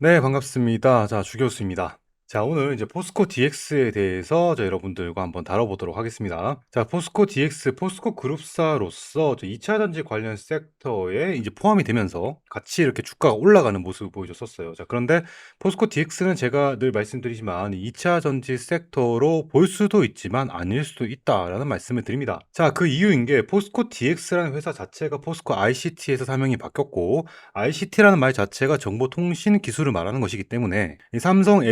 네, 반갑습니다. 자, 주 교수입니다. 자, 오늘 이제 포스코 DX에 대해서 저 여러분들과 한번 다뤄보도록 하겠습니다. 자, 포스코 DX, 포스코 그룹사로서 저 2차 전지 관련 섹터에 이제 포함이 되면서 같이 이렇게 주가가 올라가는 모습을 보여줬었어요. 자, 그런데 포스코 DX는 제가 늘 말씀드리지만 2차 전지 섹터로 볼 수도 있지만 아닐 수도 있다라는 말씀을 드립니다. 자, 그 이유인 게 포스코 DX라는 회사 자체가 포스코 ICT에서 사명이 바뀌었고 ICT라는 말 자체가 정보통신 기술을 말하는 것이기 때문에 이 삼성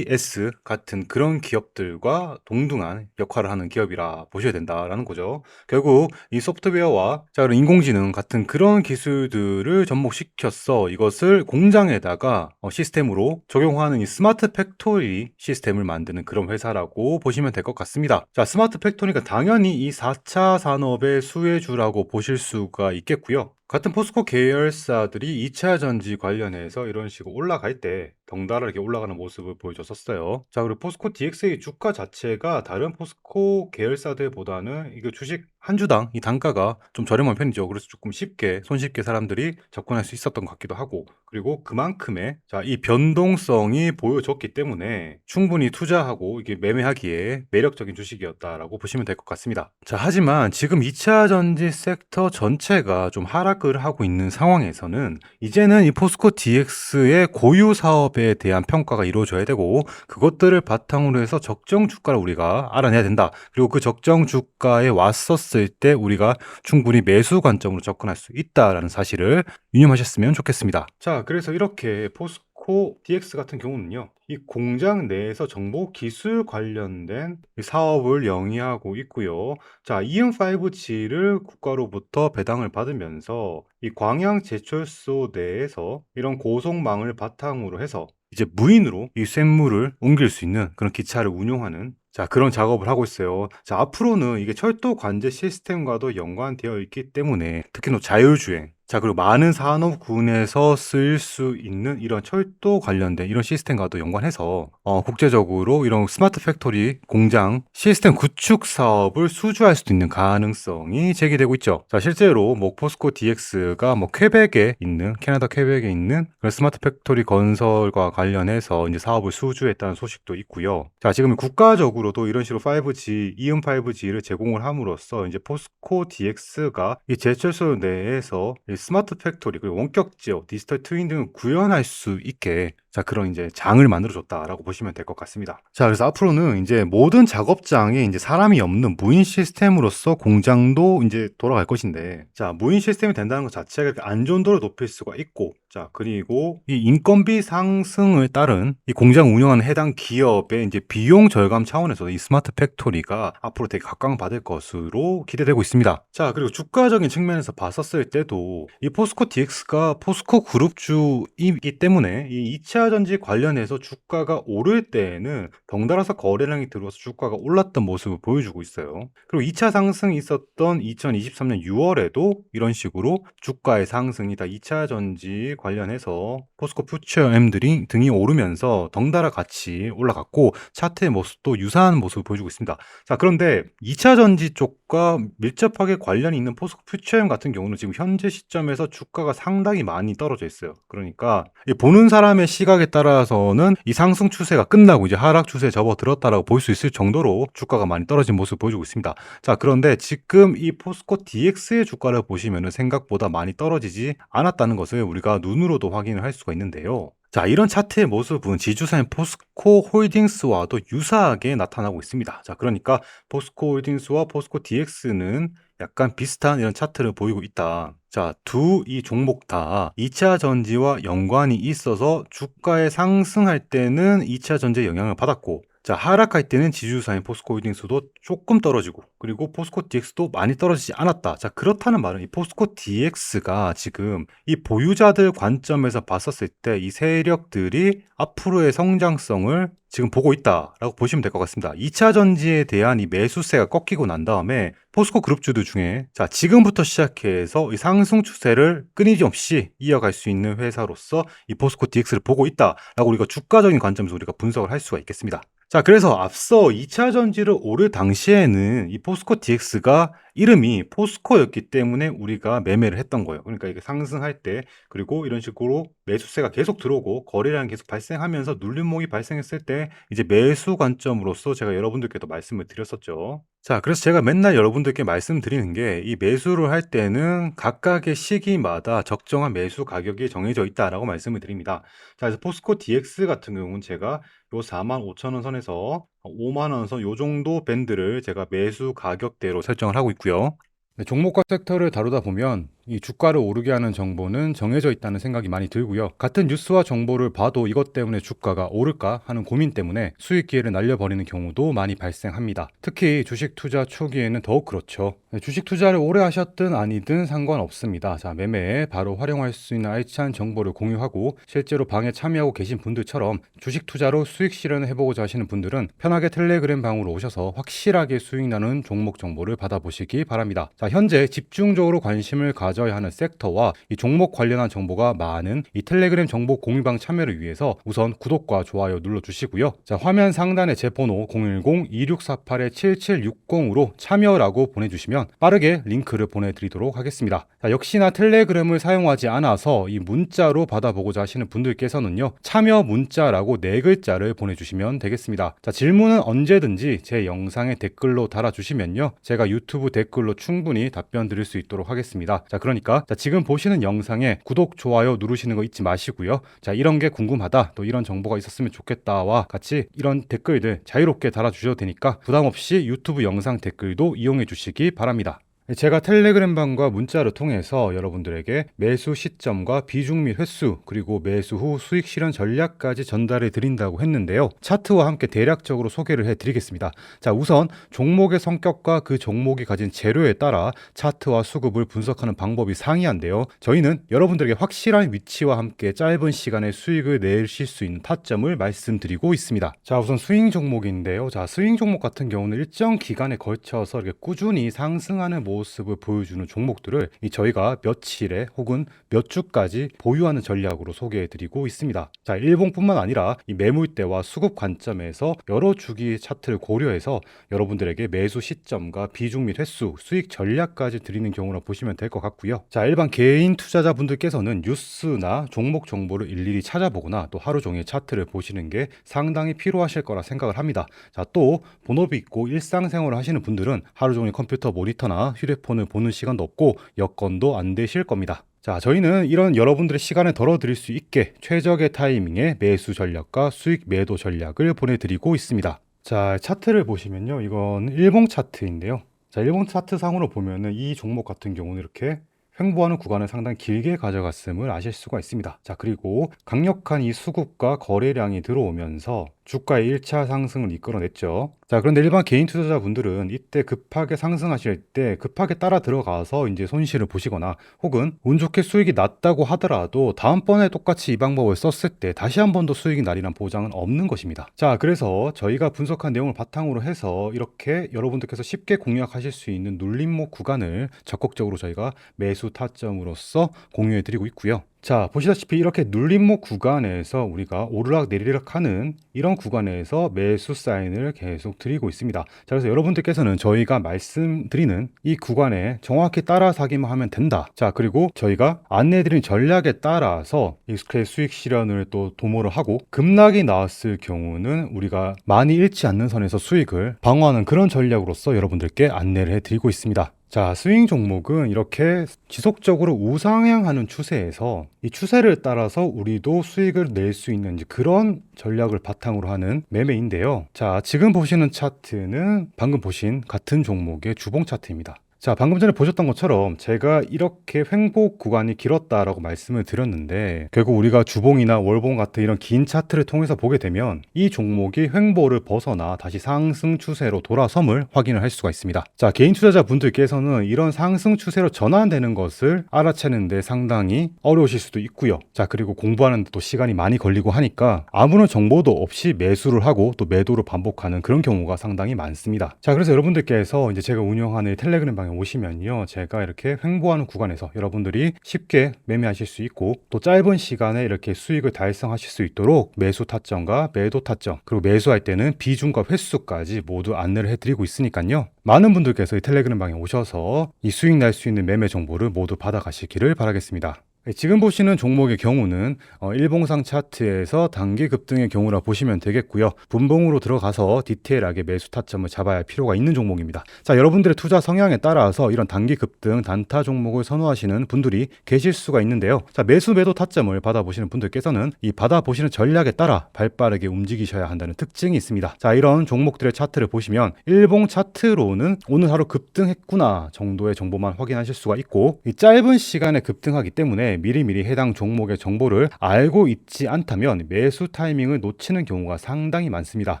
STS 같은 그런 기업들과 동등한 역할을 하는 기업이라 보셔야 된다라는 거죠. 결국 이 소프트웨어와 자 그런 인공지능 같은 그런 기술들을 접목시켰어 이것을 공장에다가 어, 시스템으로 적용하는 이 스마트 팩토리 시스템을 만드는 그런 회사라고 보시면 될 것 같습니다. 자 스마트 팩토리가 당연히 이 4차 산업의 수혜주라고 보실 수가 있겠고요. 같은 포스코 계열사들이 2차 전지 관련해서 이런 식으로 올라갈 때 덩달아 이렇게 올라가는 모습을 보여줬었어요. 자, 그리고 포스코 DX의 주가 자체가 다른 포스코 계열사들보다는 이거 주식 한 주당 이 단가가 좀 저렴한 편이죠. 그래서 조금 쉽게 손쉽게 사람들이 접근할 수 있었던 것 같기도 하고 그리고 그만큼의 자, 이 변동성이 보여줬기 때문에 충분히 투자하고 이게 매매하기에 매력적인 주식이었다라고 보시면 될 것 같습니다. 자, 하지만 지금 2차 전지 섹터 전체가 좀 하락을 하고 있는 상황에서는 이제는 이 포스코 DX의 고유 사업에 대한 평가가 이루어져야 되고 그것들을 바탕으로 해서 적정 주가를 우리가 알아내야 된다. 그리고 그 적정 주가에 왔었 을 때 우리가 충분히 매수 관점으로 접근할 수 있다라는 사실을 유념하셨으면 좋겠습니다. 자, 그래서 이렇게 포스코 DX 같은 경우는요. 이 공장 내에서 정보 기술 관련된 이 사업을 영위하고 있고요. 자, EM5G를 국가로부터 배당을 받으면서 이 광양 제철소 내에서 이런 고속망을 바탕으로 해서 이제 무인으로 이 쇳물을 옮길 수 있는 그런 기차를 운용하는 자, 그런 작업을 하고 있어요. 자, 앞으로는 이게 철도 관제 시스템과도 연관되어 있기 때문에 특히 또 자율주행, 자, 그리고 많은 산업군에서 쓰일 수 있는 이런 철도 관련된 이런 시스템과도 연관해서 어, 국제적으로 이런 스마트 팩토리 공장 시스템 구축 사업을 수주할 수도 있는 가능성이 제기되고 있죠. 자, 실제로 뭐 포스코 DX가 뭐 퀘벡에 있는 캐나다 퀘벡에 있는 그런 스마트 팩토리 건설과 관련해서 이제 사업을 수주했다는 소식도 있고요. 자, 지금 국가적으로도 이런 식으로 5G, 이음 5G를 제공을 함으로써 이제 포스코 DX가 이 제철소 내에서 이 스마트 팩토리 그리고 원격 지역, 디지털 트윈 등을 구현할 수 있게 자 그런 이제 장을 만들어 줬다라고 보시면 될 것 같습니다. 자 그래서 앞으로는 이제 모든 작업장에 이제 사람이 없는 무인 시스템으로서 공장도 이제 돌아갈 것인데 자 무인 시스템이 된다는 것 자체가 안전도를 높일 수가 있고 자 그리고 이 인건비 상승을 따른 이 공장 운영하는 해당 기업의 이제 비용 절감 차원에서 이 스마트 팩토리가 앞으로 되게 각광받을 것으로 기대되고 있습니다. 자 그리고 주가적인 측면에서 봤었을 때도 이 포스코 DX가 포스코 그룹주이기 때문에 이 2차 전지 관련해서 주가가 오를 때에는 덩달아서 거래량이 들어와서 주가가 올랐던 모습을 보여주고 있어요. 그리고 2차 상승이 있었던 2023년 6월에도 이런 식으로 주가의 상승이 다 2차 전지 관련해서 포스코 퓨처 M들이 등이 오르면서 덩달아 같이 올라갔고 차트의 모습도 유사한 모습을 보여주고 있습니다. 자 그런데 2차 전지 쪽과 밀접하게 관련이 있는 포스코 퓨처 M 같은 경우는 지금 현재 시점에서 주가가 상당히 많이 떨어져 있어요. 그러니까 보는 사람의 시각 에 따라서는 이 상승 추세가 끝나고 이제 하락 추세에 접어들었다라고 볼 수 있을 정도로 주가가 많이 떨어진 모습을 보여주고 있습니다. 자 그런데 지금 이 포스코 DX의 주가를 보시면 생각보다 많이 떨어지지 않았다는 것을 우리가 눈으로도 확인을 할 수가 있는데요. 자, 이런 차트의 모습은 지주사인 포스코 홀딩스와도 유사하게 나타나고 있습니다. 자, 그러니까 포스코 홀딩스와 포스코 DX는 약간 비슷한 이런 차트를 보이고 있다. 자, 두 이 종목 다 2차 전지와 연관이 있어서 주가에 상승할 때는 2차 전지의 영향을 받았고 자, 하락할 때는 지주사인 포스코 홀딩스도 조금 떨어지고 그리고 포스코 DX도 많이 떨어지지 않았다. 자, 그렇다는 말은 이 포스코 DX가 지금 이 보유자들 관점에서 봤었을 때 이 세력들이 앞으로의 성장성을 지금 보고 있다라고 보시면 될 것 같습니다. 2차 전지에 대한 이 매수세가 꺾이고 난 다음에 포스코 그룹주들 중에 자 지금부터 시작해서 이 상승 추세를 끊임없이 이어갈 수 있는 회사로서 이 포스코 DX를 보고 있다라고 우리가 주가적인 관점에서 우리가 분석을 할 수가 있겠습니다. 자, 그래서 앞서 2차 전지를 오를 당시에는 이 포스코 DX가 이름이 포스코였기 때문에 우리가 매매를 했던 거예요. 그러니까 이게 상승할 때 그리고 이런 식으로 매수세가 계속 들어오고 거래량이 계속 발생하면서 눌림목이 발생했을 때 이제 매수 관점으로서 제가 여러분들께도 말씀을 드렸었죠. 자, 그래서 제가 맨날 여러분들께 말씀드리는 게 이 매수를 할 때는 각각의 시기마다 적정한 매수 가격이 정해져 있다라고 말씀을 드립니다. 자, 그래서 포스코 DX 같은 경우는 제가 요 45,000원 선에서 5만 원 선 요 정도 밴드를 제가 매수 가격대로 설정을 하고 있고요. 네, 종목과 섹터를 다루다 보면 이 주가를 오르게 하는 정보는 정해져 있다는 생각이 많이 들고요. 같은 뉴스와 정보를 봐도 이것 때문에 주가가 오를까 하는 고민 때문에 수익 기회를 날려버리는 경우도 많이 발생합니다. 특히 주식 투자 초기에는 더욱 그렇죠. 네, 주식 투자를 오래 하셨든 아니든 상관없습니다. 자, 매매에 바로 활용할 수 있는 알찬 정보를 공유하고 실제로 방에 참여하고 계신 분들처럼 주식 투자로 수익 실현을 해보고자 하시는 분들은 편하게 텔레그램 방으로 오셔서 확실하게 수익 나는 종목 정보를 받아보시기 바랍니다. 자, 현재 집중적으로 관심을 가 져야 하는 섹터와 이 종목 관련한 정보가 많은 이 텔레그램 정보 공유방 참여를 위해서 우선 구독과 좋아요 눌러주시고요. 자, 화면 상단에 제 번호 010-2648-7760으로 참여라고 보내주시면 빠르게 링크를 보내드리도록 하겠습니다. 자, 역시나 텔레그램을 사용하지 않아서 이 문자로 받아보고자 하시는 분들께서는요, 참여 문자라고 네 글자를 보내주시면 되겠습니다. 자, 질문은 언제든지 제 영상에 댓글로 달아주시면요, 제가 유튜브 댓글로 충분히 답변 드릴 수 있도록 하겠습니다. 자, 그러니까 자, 지금 보시는 영상에 구독, 좋아요 누르시는 거 잊지 마시고요. 자, 이런 게 궁금하다, 또 이런 정보가 있었으면 좋겠다와 같이 이런 댓글들 자유롭게 달아주셔도 되니까 부담 없이 유튜브 영상 댓글도 이용해 주시기 바랍니다. 제가 텔레그램 방과 문자를 통해서 여러분들에게 매수 시점과 비중 및 횟수 그리고 매수 후 수익 실현 전략까지 전달해 드린다고 했는데요. 차트와 함께 대략적으로 소개를 해 드리겠습니다. 자, 우선 종목의 성격과 그 종목이 가진 재료에 따라 차트와 수급을 분석하는 방법이 상이한데요. 저희는 여러분들에게 확실한 위치와 함께 짧은 시간에 수익을 내실 수 있는 타점을 말씀드리고 있습니다. 자, 우선 스윙 종목인데요. 자, 스윙 종목 같은 경우는 일정 기간에 걸쳐서 이렇게 꾸준히 상승하는 모습 을 보여주는 종목들을 이 저희가 며칠에 혹은 몇 주까지 보유하는 전략으로 소개해드리고 있습니다. 자, 일봉뿐만 아니라 이 매물대와 수급 관점에서 여러 주기 차트를 고려해서 여러분들에게 매수 시점과 비중 및 횟수, 수익 전략까지 드리는 경우라 보시면 될 것 같고요. 자, 일반 개인 투자자분들께서는 뉴스나 종목 정보를 일일이 찾아보거나 또 하루 종일 차트를 보시는 게 상당히 필요하실 거라 생각을 합니다. 자, 또 본업이 있고 일상생활을 하시는 분들은 하루 종일 컴퓨터 모니터나 휴대폰을 보는 시간도 없고 여건도 안 되실 겁니다. 자, 저희는 이런 여러분들의 시간을 덜어드릴 수 있게 최적의 타이밍에 매수 전략과 수익 매도 전략을 보내드리고 있습니다. 자, 차트를 보시면요. 이건 일봉 차트인데요. 자, 일봉 차트 상으로 보면은 이 종목 같은 경우는 이렇게 횡보하는 구간을 상당히 길게 가져갔음을 아실 수가 있습니다. 자, 그리고 강력한 이 수급과 거래량이 들어오면서 주가의 1차 상승을 이끌어냈죠. 자, 그런데 일반 개인 투자자분들은 이때 급하게 상승하실 때 급하게 따라 들어가서 이제 손실을 보시거나 혹은 운 좋게 수익이 났다고 하더라도 다음번에 똑같이 이 방법을 썼을 때 다시 한 번 더 수익이 날이란 보장은 없는 것입니다. 자, 그래서 저희가 분석한 내용을 바탕으로 해서 이렇게 여러분들께서 쉽게 공략하실 수 있는 눌림목 구간을 적극적으로 저희가 매수 타점으로서 공유해 드리고 있고요. 자, 보시다시피 이렇게 눌림목 구간에서 우리가 오르락 내리락 하는 이런 구간에서 매수 사인을 계속 드리고 있습니다. 자, 그래서 여러분들께서는 저희가 말씀드리는 이 구간에 정확히 따라 사기만 하면 된다. 자, 그리고 저희가 안내드린 전략에 따라서 익스크레 수익 실현을 또 도모를 하고 급락이 나왔을 경우는 우리가 많이 잃지 않는 선에서 수익을 방어하는 그런 전략으로서 여러분들께 안내를 해드리고 있습니다. 자, 스윙 종목은 이렇게 지속적으로 우상향하는 추세에서 이 추세를 따라서 우리도 수익을 낼 수 있는 그런 전략을 바탕으로 하는 매매인데요. 자, 지금 보시는 차트는 방금 보신 같은 종목의 주봉 차트입니다. 자, 방금 전에 보셨던 것처럼 제가 이렇게 횡보 구간이 길었다라고 말씀을 드렸는데 결국 우리가 주봉이나 월봉 같은 이런 긴 차트를 통해서 보게 되면 이 종목이 횡보를 벗어나 다시 상승 추세로 돌아섬을 확인을 할 수가 있습니다. 자, 개인 투자자 분들께서는 이런 상승 추세로 전환되는 것을 알아채는데 상당히 어려우실 수도 있고요. 자, 그리고 공부하는데 또 시간이 많이 걸리고 하니까 아무런 정보도 없이 매수를 하고 또 매도를 반복하는 그런 경우가 상당히 많습니다. 자, 그래서 여러분들께서 이제 제가 운영하는 텔레그램 방에 오시면요. 제가 이렇게 횡보하는 구간에서 여러분들이 쉽게 매매하실 수 있고 또 짧은 시간에 이렇게 수익을 달성하실 수 있도록 매수 타점과 매도 타점 그리고 매수할 때는 비중과 횟수까지 모두 안내를 해드리고 있으니까요. 많은 분들께서 이 텔레그램 방에 오셔서 이 수익 날 수 있는 매매 정보를 모두 받아가시기를 바라겠습니다. 네, 지금 보시는 종목의 경우는 어, 일봉상 차트에서 단기 급등의 경우라 보시면 되겠고요. 분봉으로 들어가서 디테일하게 매수 타점을 잡아야 할 필요가 있는 종목입니다. 자, 여러분들의 투자 성향에 따라서 이런 단기 급등 단타 종목을 선호하시는 분들이 계실 수가 있는데요. 자, 매수 매도 타점을 받아보시는 분들께서는 이 받아보시는 전략에 따라 발빠르게 움직이셔야 한다는 특징이 있습니다. 자, 이런 종목들의 차트를 보시면 일봉 차트로는 오늘 하루 급등했구나 정도의 정보만 확인하실 수가 있고 이 짧은 시간에 급등하기 때문에 미리미리 해당 종목의 정보를 알고 있지 않다면 매수 타이밍을 놓치는 경우가 상당히 많습니다.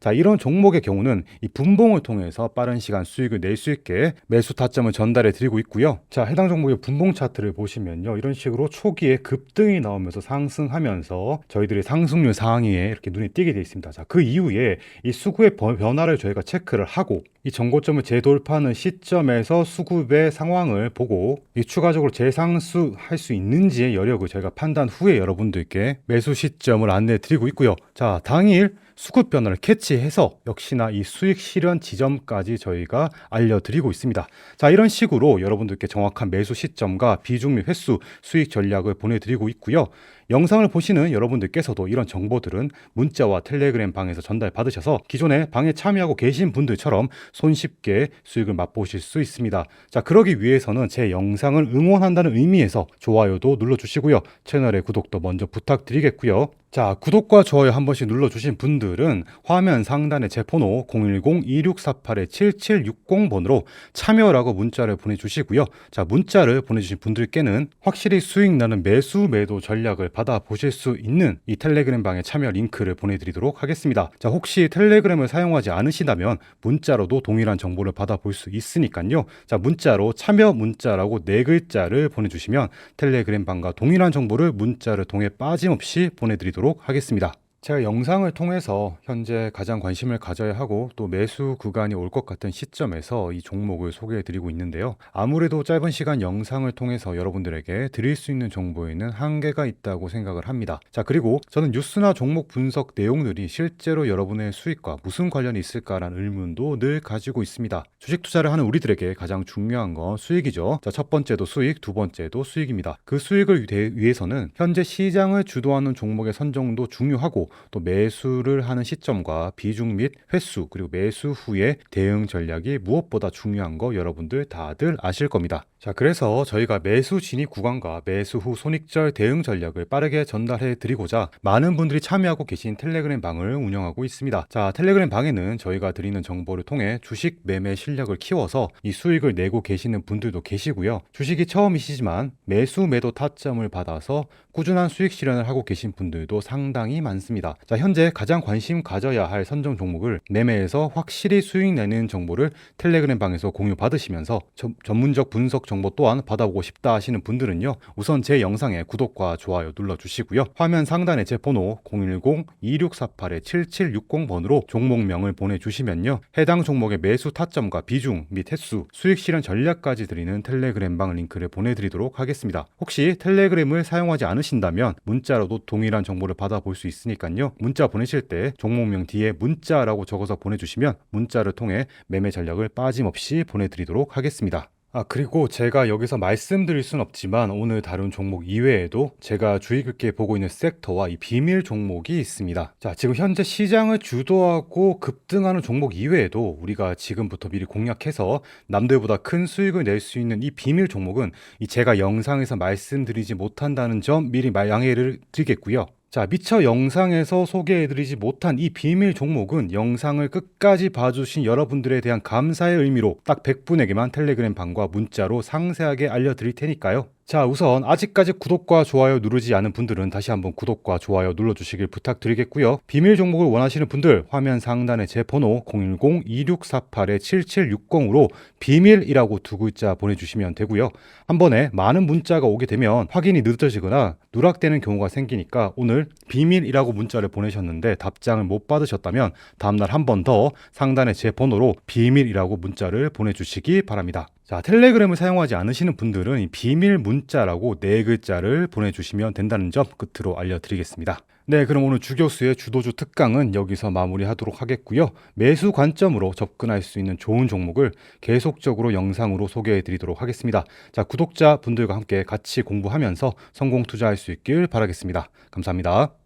자, 이런 종목의 경우는 이 분봉을 통해서 빠른 시간 수익을 낼 수 있게 매수 타점을 전달해 드리고 있고요. 자, 해당 종목의 분봉 차트를 보시면요. 이런 식으로 초기에 급등이 나오면서 상승하면서 저희들이 상승률 상위에 이렇게 눈에 띄게 되어 있습니다. 자, 그 이후에 이 수급의 번- 변화를 저희가 체크를 하고 이 정고점을 재돌파하는 시점에서 수급의 상황을 보고 이 추가적으로 재상수할 수 있는지 의 여력을 저희가 판단 후에 여러분들께 매수 시점을 안내해 드리고 있고요. 자, 당일 수급 변화를 캐치해서 역시나 이 수익 실현 지점까지 저희가 알려드리고 있습니다. 자, 이런 식으로 여러분들께 정확한 매수 시점과 비중 및 횟수, 수익 전략을 보내드리고 있고요. 영상을 보시는 여러분들께서도 이런 정보들은 문자와 텔레그램 방에서 전달 받으셔서 기존에 방에 참여하고 계신 분들처럼 손쉽게 수익을 맛보실 수 있습니다. 자, 그러기 위해서는 제 영상을 응원한다는 의미에서 좋아요도 눌러주시고요. 채널의 구독도 먼저 부탁드리겠고요. 자, 구독과 좋아요 한 번씩 눌러주신 분들은 화면 상단에 제 번호 010-2648-7760번으로 참여라고 문자를 보내주시고요. 자, 문자를 보내주신 분들께는 확실히 수익 나는 매수 매도 전략을 받아보실 수 있는 이 텔레그램 방의 참여 링크를 보내드리도록 하겠습니다. 자, 혹시 텔레그램을 사용하지 않으시다면 문자로도 동일한 정보를 받아볼 수 있으니까요. 자, 문자로 참여 문자라고 네 글자를 보내주시면 텔레그램 방과 동일한 정보를 문자를 통해 빠짐없이 보내드리도록 하겠습니다. 제가 영상을 통해서 현재 가장 관심을 가져야 하고 또 매수 구간이 올 것 같은 시점에서 이 종목을 소개해 드리고 있는데요. 아무래도 짧은 시간 영상을 통해서 여러분들에게 드릴 수 있는 정보에는 한계가 있다고 생각을 합니다. 자, 그리고 저는 뉴스나 종목 분석 내용들이 실제로 여러분의 수익과 무슨 관련이 있을까라는 의문도 늘 가지고 있습니다. 주식 투자를 하는 우리들에게 가장 중요한 건 수익이죠. 자, 첫 번째도 수익, 두 번째도 수익입니다. 그 수익을 위- 위해서는 현재 시장을 주도하는 종목의 선정도 중요하고 또 매수를 하는 시점과 비중 및 횟수 그리고 매수 후의 대응 전략이 무엇보다 중요한 거 여러분들 다들 아실 겁니다. 자, 그래서 저희가 매수 진입 구간과 매수 후 손익절 대응 전략을 빠르게 전달해 드리고자 많은 분들이 참여하고 계신 텔레그램 방을 운영하고 있습니다. 자, 텔레그램 방에는 저희가 드리는 정보를 통해 주식 매매 실력을 키워서 이 수익을 내고 계시는 분들도 계시고요. 주식이 처음이시지만 매수 매도 타점을 받아서 꾸준한 수익 실현을 하고 계신 분들도 상당히 많습니다. 자, 현재 가장 관심 가져야 할 선정 종목을 매매에서 확실히 수익 내는 정보를 텔레그램 방에서 공유 받으시면서 전- 전문적 분석 정보 또한 받아보고 싶다 하시는 분들은요. 우선 제 영상에 구독과 좋아요 눌러주시고요. 화면 상단에 제 번호 010-2648-7760번으로 종목명을 보내주시면요. 해당 종목의 매수 타점과 비중 및 횟수, 수익 실현 전략까지 드리는 텔레그램 방 링크를 보내드리도록 하겠습니다. 혹시 텔레그램을 사용하지 않으 신다면 문자로도 동일한 정보를 받아볼 수 있으니까요. 문자 보내실 때 종목명 뒤에 문자라고 적어서 보내주시면 문자를 통해 매매 전략을 빠짐없이 보내드리도록 하겠습니다. 아, 그리고 제가 여기서 말씀드릴 순 없지만 오늘 다룬 종목 이외에도 제가 주의 깊게 보고 있는 섹터와 이 비밀 종목이 있습니다. 자, 지금 현재 시장을 주도하고 급등하는 종목 이외에도 우리가 지금부터 미리 공략해서 남들보다 큰 수익을 낼 수 있는 이 비밀 종목은 이 제가 영상에서 말씀드리지 못한다는 점 미리 말 양해를 드리겠고요. 자, 미처 영상에서 소개해드리지 못한 이 비밀 종목은 영상을 끝까지 봐주신 여러분들에 대한 감사의 의미로 딱 100분에게만 텔레그램 방과 문자로 상세하게 알려드릴 테니까요. 자, 우선 아직까지 구독과 좋아요 누르지 않은 분들은 다시 한번 구독과 좋아요 눌러주시길 부탁드리겠고요. 비밀 종목을 원하시는 분들 화면 상단에 제 번호 010-2648-7760으로 비밀이라고 두 글자 보내주시면 되고요. 한 번에 많은 문자가 오게 되면 확인이 늦어지거나 누락되는 경우가 생기니까 오늘 비밀이라고 문자를 보내셨는데 답장을 못 받으셨다면 다음날 한 번 더 상단에 제 번호로 비밀이라고 문자를 보내주시기 바랍니다. 자, 자, 텔레그램을 사용하지 않으시는 분들은 이 비밀 문자라고 네 글자를 보내주시면 된다는 점 끝으로 알려드리겠습니다. 네, 그럼 오늘 주교수의 주도주 특강은 여기서 마무리하도록 하겠고요. 매수 관점으로 접근할 수 있는 좋은 종목을 계속적으로 영상으로 소개해 드리도록 하겠습니다. 자, 구독자 분들과 함께 같이 공부하면서 성공 투자할 수 있길 바라겠습니다. 감사합니다.